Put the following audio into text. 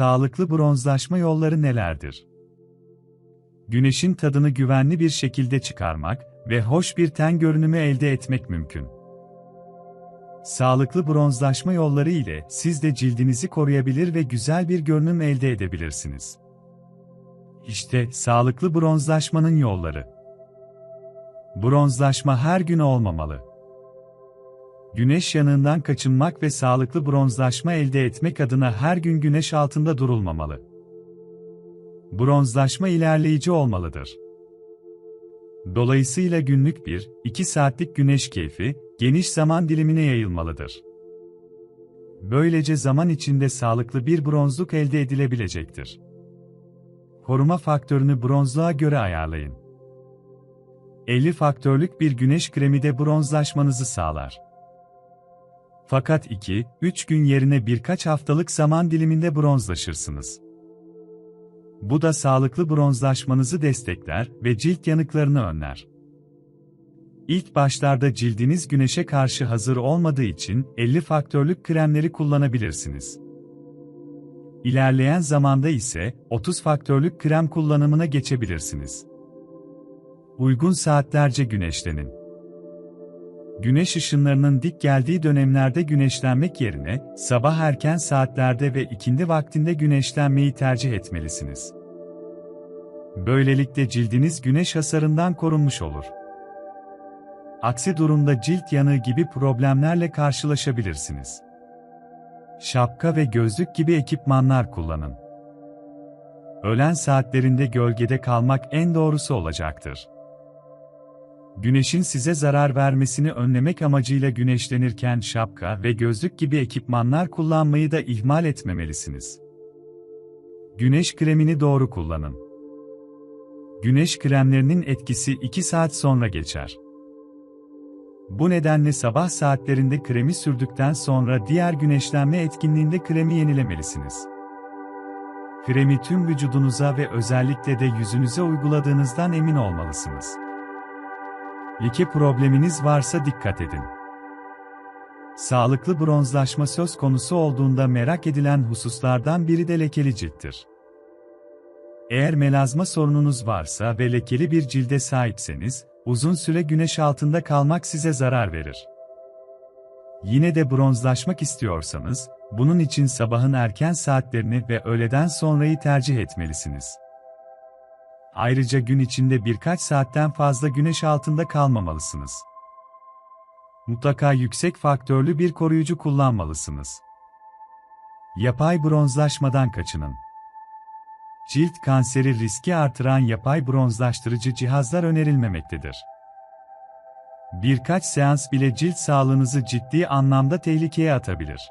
Sağlıklı bronzlaşma yolları nelerdir? Güneşin tadını güvenli bir şekilde çıkarmak ve hoş bir ten görünümü elde etmek mümkün. Sağlıklı bronzlaşma yolları ile siz de cildinizi koruyabilir ve güzel bir görünüm elde edebilirsiniz. İşte sağlıklı bronzlaşmanın yolları. Bronzlaşma her gün olmamalı. Güneş yanığından kaçınmak ve sağlıklı bronzlaşma elde etmek adına her gün güneş altında durulmamalı. Bronzlaşma ilerleyici olmalıdır. Dolayısıyla günlük 1-2 saatlik güneş keyfi, geniş zaman dilimine yayılmalıdır. Böylece zaman içinde sağlıklı bir bronzluk elde edilebilecektir. Koruma faktörünü bronzluğa göre ayarlayın. 50 faktörlük bir güneş kremi de bronzlaşmanızı sağlar. Fakat 2-3 gün yerine birkaç haftalık zaman diliminde bronzlaşırsınız. Bu da sağlıklı bronzlaşmanızı destekler ve cilt yanıklarını önler. İlk başlarda cildiniz güneşe karşı hazır olmadığı için 50 faktörlük kremleri kullanabilirsiniz. İlerleyen zamanda ise 30 faktörlük krem kullanımına geçebilirsiniz. Uygun saatlerce güneşlenin. Güneş ışınlarının dik geldiği dönemlerde güneşlenmek yerine sabah erken saatlerde ve ikindi vaktinde güneşlenmeyi tercih etmelisiniz. Böylelikle cildiniz güneş hasarından korunmuş olur. Aksi durumda cilt yanığı gibi problemlerle karşılaşabilirsiniz. Şapka ve gözlük gibi ekipmanlar kullanın. Öğlen saatlerinde gölgede kalmak en doğrusu olacaktır. Güneşin size zarar vermesini önlemek amacıyla güneşlenirken şapka ve gözlük gibi ekipmanlar kullanmayı da ihmal etmemelisiniz. Güneş kremini doğru kullanın. Güneş kremlerinin etkisi 2 saat sonra geçer. Bu nedenle sabah saatlerinde kremi sürdükten sonra diğer güneşlenme etkinliğinde kremi yenilemelisiniz. Kremi tüm vücudunuza ve özellikle de yüzünüze uyguladığınızdan emin olmalısınız. Leke probleminiz varsa dikkat edin. Sağlıklı bronzlaşma söz konusu olduğunda merak edilen hususlardan biri de lekeli cilttir. Eğer melazma sorununuz varsa ve lekeli bir cilde sahipseniz, uzun süre güneş altında kalmak size zarar verir. Yine de bronzlaşmak istiyorsanız, bunun için sabahın erken saatlerini ve öğleden sonrayı tercih etmelisiniz. Ayrıca gün içinde birkaç saatten fazla güneş altında kalmamalısınız. Mutlaka yüksek faktörlü bir koruyucu kullanmalısınız. Yapay bronzlaşmadan kaçının. Cilt kanseri riski artıran yapay bronzlaştırıcı cihazlar önerilmemektedir. Birkaç seans bile cilt sağlığınızı ciddi anlamda tehlikeye atabilir.